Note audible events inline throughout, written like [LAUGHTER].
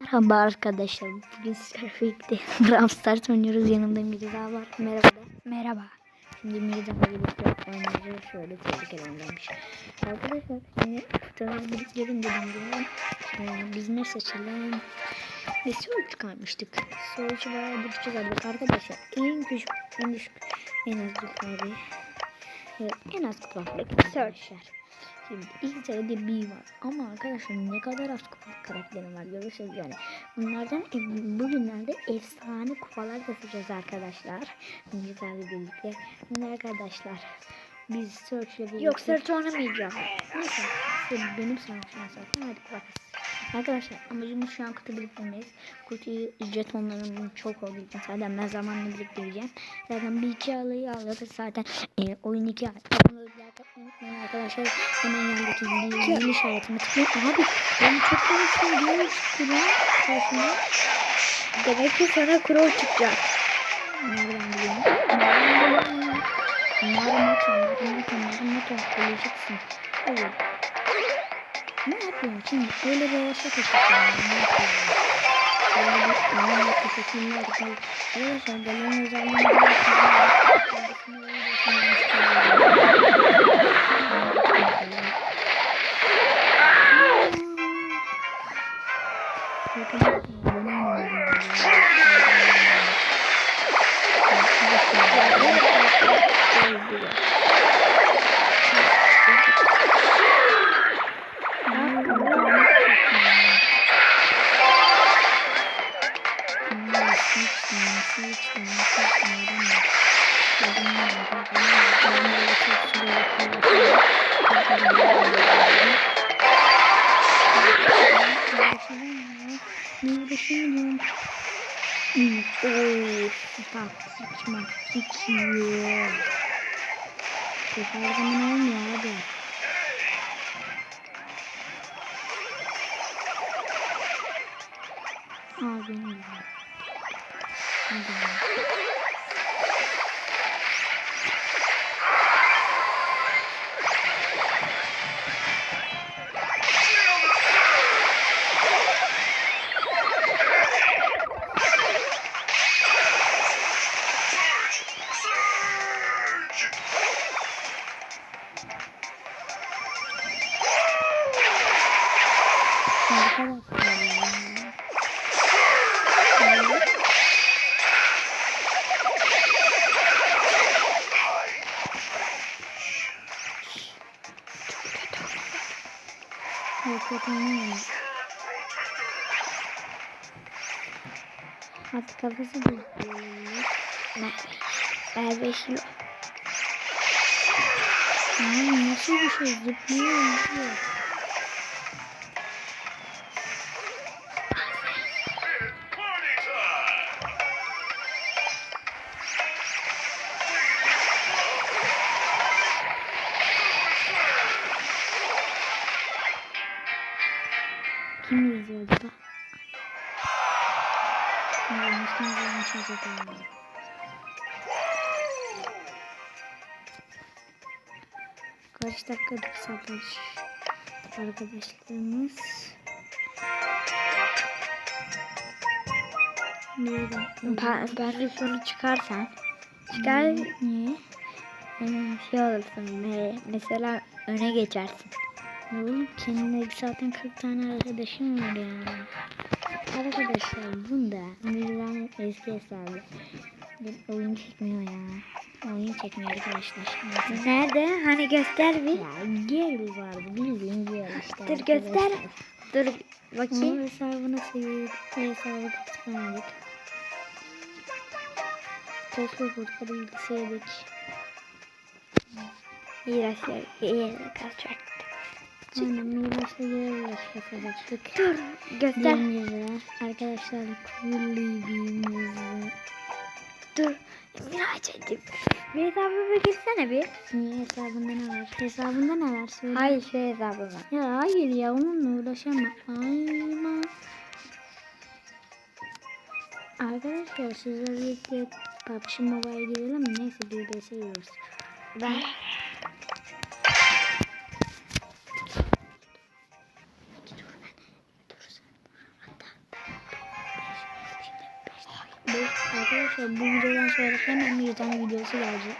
Merhaba arkadaşlar. Bugün Surfing'de [LAUGHS] Brawl Stars oynuyoruz. Yanımda Mirza var. Merhaba. de. Merhaba. Şimdi Mirza'la birlikte oynayacağız. Şöyle tehlikelendirmiş. Arkadaşlar şimdi kutuları biriktirelim dedim gibi. Ee, biz ne seçelim? Ve soru çıkarmıştık. Sorucu bayağı bir çıkardık arkadaşlar. En küçük, en düşük, en az kupalı. En az kupalı arkadaşlar. Şimdi ilk sırada bir var. Ama arkadaşlar ne kadar az kupalı karakterim var görürsünüz yani. Bunlardan e, bugünlerde efsane kupalar kasacağız arkadaşlar. Güzel birlikte. Şimdi arkadaşlar biz search ile birlikte... Yok sırt oynamayacağım. Neyse. Benim an zaten. Hadi bakarız. Arkadaşlar amacımız şu an kutu biriktirmeyiz. Kutuyu jetonların çok olduğu için zaten ben zamanla biriktireceğim. Zaten bir iki alayı alırız zaten. E, oyun iki ay. Abone unutmayın arkadaşlar. Hemen yandaki zil, işaretini tıklayın. Abi ben çok konuştum. Diyor çıktı lan. Karşımda. Demek ki sana crow çıkacak. Nereden biliyorum? Marmota, marmota, marmota. Öleceksin. Evet. Ne yapıyorum şimdi? Öyle bir yavaşa kaçırıyorum. Ne yapıyorum? Böyle bir anlamda teşekkürler. Arkadaşlar gelen özelliğini Şimdi maktik yiyor. Bu her zaman olmuyor abi. Aa benim Oynamıyorum. At kafası. Ben beş yok. Ay nasıl bir şey zıplıyor zıplıyor. İzliyor acaba? Yazmıştım yazmış acaba. Kaç dakikalık savaş arkadaşlarımız. Nereden? Ben, ben sonu çıkarsan. Çıkar Niye? e, şey olursun. me- Mesela öne geçersin. Ya Oğlum kendine zaten 40 tane arkadaşım var yani. Arkadaşlar bunda Mirza'nın eski hesabı. Bir oyun çekmiyor ya. Oyun çekmiyor arkadaşlar. Nerede? Hani göster bir. Ya gel vardı bildiğin gel işte. Dur göster. arkadaşlar. Dur Onun bakayım. hesabını sildik. Hesabı tıklamadık. Keşke burada bilgiseydik. İğrençler. İğrençler kaçacak. Aynen Miraç'la girerek hesaplaştık. Dur göster. Göster. Arkadaşlar kulübümüzü. Dur. Miraç edip. Bir hesabıma girsene bir. Niye hesabında ne var? Hesabında ne var? Söyle. Hayır şu hesabıma. Ya hayır ya onunla uğraşamam. Aynen. Arkadaşlar sizle birlikte PUBG Mobile girelim? Neyse bir seviyoruz. Ben Arkadaşlar bu videodan sonra hemen bir tane videosu gelecek.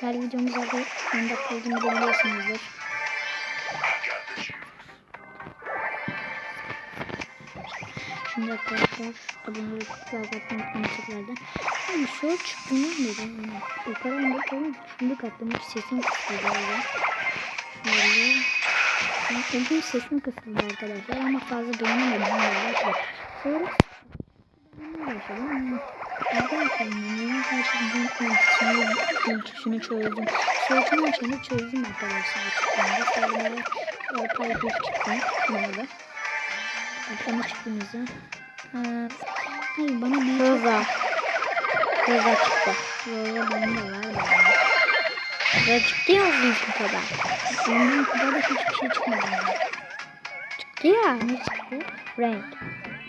Her videomuz zaten 10 dakika olduğunu biliyorsunuzdur. Şimdi arkadaşlar abone olup like atmayı çıktığından beri yani o kadar anlatıyorum. Şimdi kattım hiç sesim kısıldı. Böyle. Bugün sesim kısıldı arkadaşlar ama fazla duyamadım. Sonra arkadaşlar benim karşımda ölçüsünü, ölçüsünü çözdüm. Soğutma açını çözdüm arkadaşlar. Çıktığımda sonra paylaşım çıktı. Bunlarda. Atlama çıktığımızda. Ha, hayır bana bir Roza. Roza çıktı. Roza bende var da. Roza çıktı ya uzun kupada. Ondan kupada hiçbir şey çıkmadı. Çıktı ya. Ne çıktı? Renk.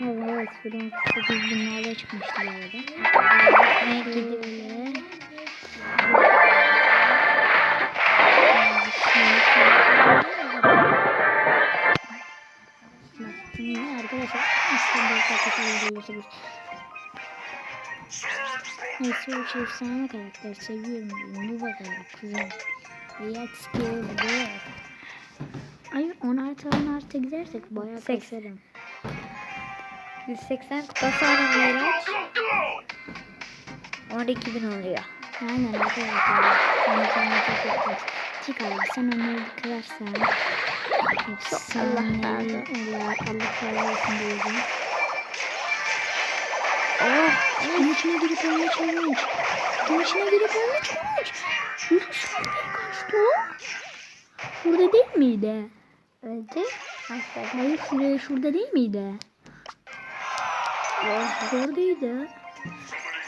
Evet, evet. Frank 8 binlerde çıkmıştı bu arada. Böyle. gidip. Arkadaşlar İstanbul. Neyse o şey efsane karakter seviyorum. Bu bakalım kızım. Let's go there. Ay 10 artı 10 artı gidersek bayağı Seks. Kasarım. 180 kupa sonra Miraç. 12 bin oluyor. Aynen arkadaşlar. Ben sana çok yaklaşık. Tik abi sen onları bir kırarsan. Allah razı. Allah Allah razı olsun diyeceğim. Oh. Bunun içine girip önüne çevirmiş. Bunun içine girip önüne çevirmiş. Nasıl oraya kaçtı o? Burada değil miydi? Hasta. Hayır şuraya şurada değil miydi? Oradaydı.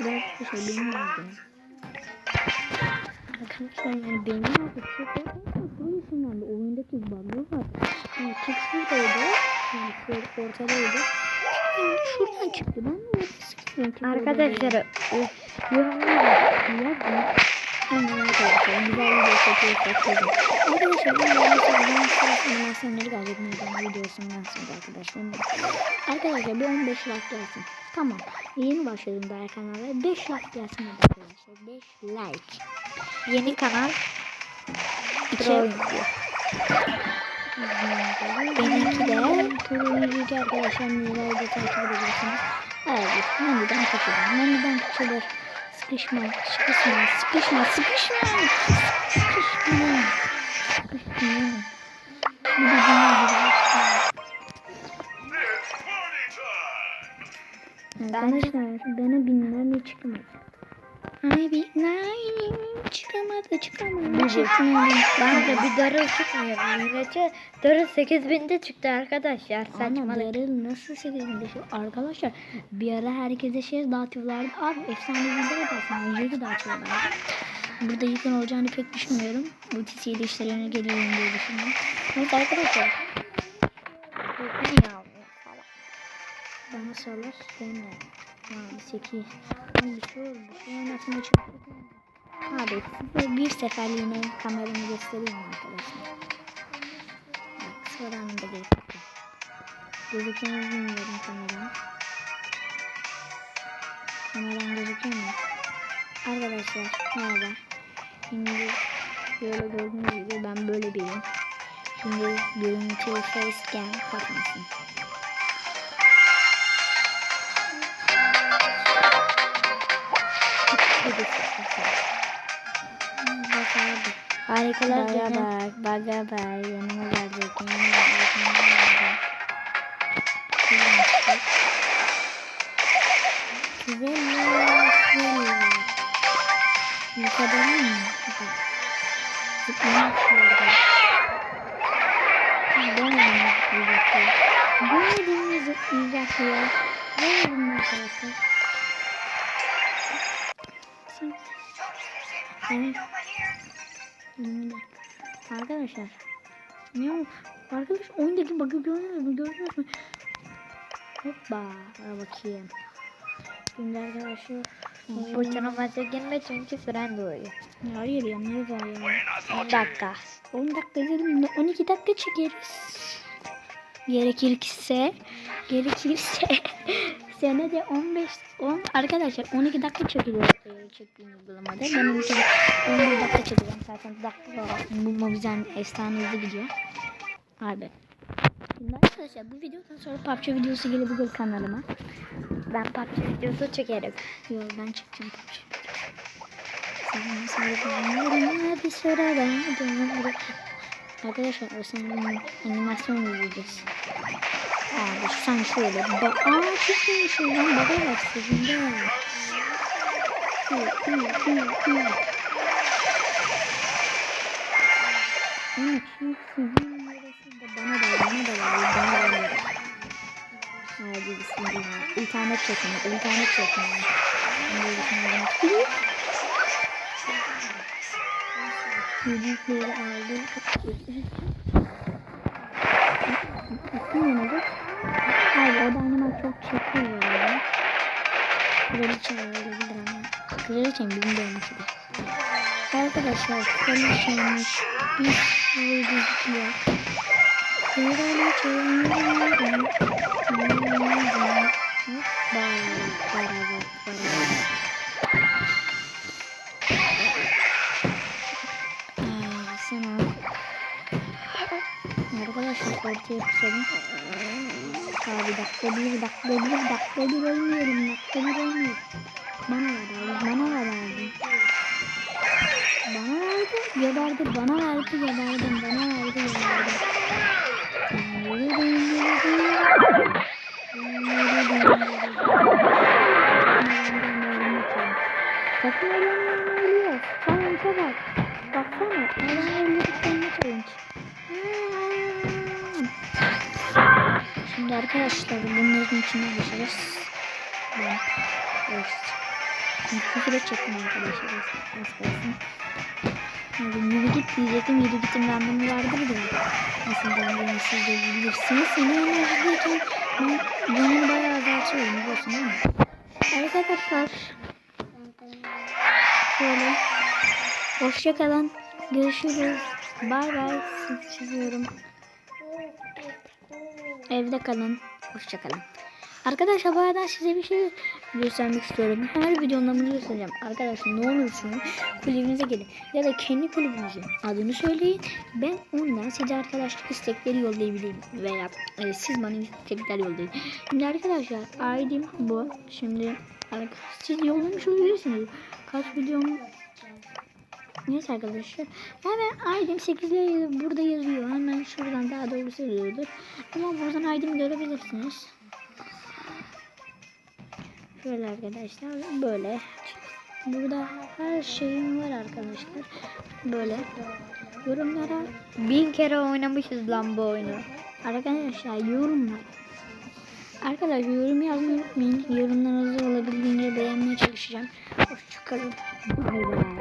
Biraz bir şey bilmiyorum. Arkadaşlar yani benim orada çok bu yüzünden de oyundaki bug'ı var. Yani çık şuradaydı. Yani şöyle ortadaydı. Yani şuradan çıktı. Ben de orada sıkıyorum. Tek Arkadaşlar oradaydı. ı- yorumlara Yapma. Aynen arkadaşlar. Güzel video çekiyorsak çözün. Arkadaşlar ben ben sırası animasyonları gelecek meydan videosundan sonra arkadaşlar. Arkadaşlar bir 15 like gelsin. Tamam. Yeni başladım daha kanala. 5 like gelsin arkadaşlar. 5 like. yeni kanal. İki. Pro oyuncu. Benimki de turuncu arkadaşlar da takip edebilirsiniz. Evet, Menü'den kaçırdım. Menü'den kaçırır. Sıkışma, sıkışma, sıkışma, sıkışma. Sıkışma. Sıkışma. Bir de gibi Arkadaşlar bana binlerle çıkamadı. Ay binlerle çıkamadı çıkamadı çıkamadı. Bana da bir darıl çıkmıyor. Miraç'a darıl 8000'de çıktı arkadaşlar. Ama Saçmalık. Daryl nasıl 8 şu Arkadaşlar bir ara herkese şey dağıtıyorlardı. Abi efsane bir de yaparsın. Yedi dağıtıyorlardı. Burada yakın olacağını pek düşünmüyorum. Ultisiyle işlerine geliyorum diye düşünüyorum. Neyse arkadaşlar. Niye almıyor falan. Bana sallar. Ben de. Abi 8. Abi bir şey oldu. Şey oynatmaya çalışıyorum. Abi size bir seferliğine kameramı göstereyim arkadaşlar. Bak sıradan da gözüküyor. Gözüküyor mu bilmiyorum kameram. Kameram gözüküyor mu? Arkadaşlar merhaba. Şimdi böyle gördüğünüz gibi ben böyle biriyim. Şimdi görüntü facecam kalkmasın. Harikalar Baga Baga bak, yanıma gelecek, Demedim mi arkadaşlar? Sen... Evet. 20 dakika. Arkadaşlar. Ne o? Arkadaş oyundaki bug'ı gördünüz mü? Gördünüz mü? Hoppa. Bakayım. Şimdi arkadaşlar. Bu maça girme çünkü süren doğuyor. Ya hayır ya ne var ya? 10 dakika. 10 dakika izledim. 12 dakika çekeriz. Gerekirse gerekirse [LAUGHS] senede 15 10 arkadaşlar 12 dakika çekiliyor çektiğim uygulamada. Ben 12 11 dakika çekeceğim zaten dakika bu Mobizen efsane hızlı gidiyor. Abi. Arkadaşlar bu videodan sonra PUBG videosu gelebilir kanalıma. Ben PUBG videosu çekerim. Yok ben çekeceğim PUBG. Sana soracağım bir sıra ben. Arkadaşlar zaman animasyon izleyeceğiz. Abi sen şöyle ba Aa çıkmış şuradan baba var sizin de. Hı, hı, hı, hı. Ama de bana da bana da var bana da var. Hadi. İnternet çekimi, internet çekimi. Yedikleri aldım. Bakın ne Hayır o da animal çok çekiyor ya. Kraliçe. Kraliçem bizim de olmuş da. Arkadaşlar kraliçeymiş. Bir sürü gözüküyor. Kraliçeymiş. Barabat, barabat. Aa, ortaya pusalım. Abi dakika bir, dakika bir, dakika bir ölmüyorum, dakika bir ölmüyorum. Bana ver abi, bana ver abi. Bana verdi, geberdi, bana verdi, geberdim, bana verdi, arkadaşlar bunların içine geçeceğiz. Ben evet. Şimdi küfür edecektim arkadaşlar. Az kalsın. Hadi yürü git diyecektim. Yürü gitin anlamı vardı de. Nasıl döndüğünü siz de bilirsiniz. Seni enerjideyken ben bunu bayağı azaltıyorum biliyorsun değil mi? Arkadaşlar Şöyle. Hoşçakalın. Görüşürüz. Bay bay. Sizi çiziyorum. Evde kalın. Hoşçakalın. Arkadaşlar bu arada size bir şey göstermek istiyorum. Her videomda bunu göstereceğim. Arkadaşlar ne olursunuz kulübünüze gelin. Ya da kendi kulübünüzün adını söyleyin. Ben ondan size arkadaşlık istekleri yollayabilirim. Veya e, siz bana istekler yollayın. Şimdi arkadaşlar ID'm bu. Şimdi siz yollamış olabilirsiniz. Kaç videom Neyse arkadaşlar. Hemen ID'm 8 ile burada yazıyor. Hemen şuradan daha doğrusu yazıyordur. Ama buradan ID'mi görebilirsiniz. Şöyle arkadaşlar böyle. Burada her şeyim var arkadaşlar. Böyle. Yorumlara Bin kere oynamışız lan bu oyunu. arkadaşlar yorumlar. Arkadaşlar yorum yazmayı unutmayın. Yorumlarınızı olabildiğince beğenmeye çalışacağım. Hoşçakalın. Bay bay.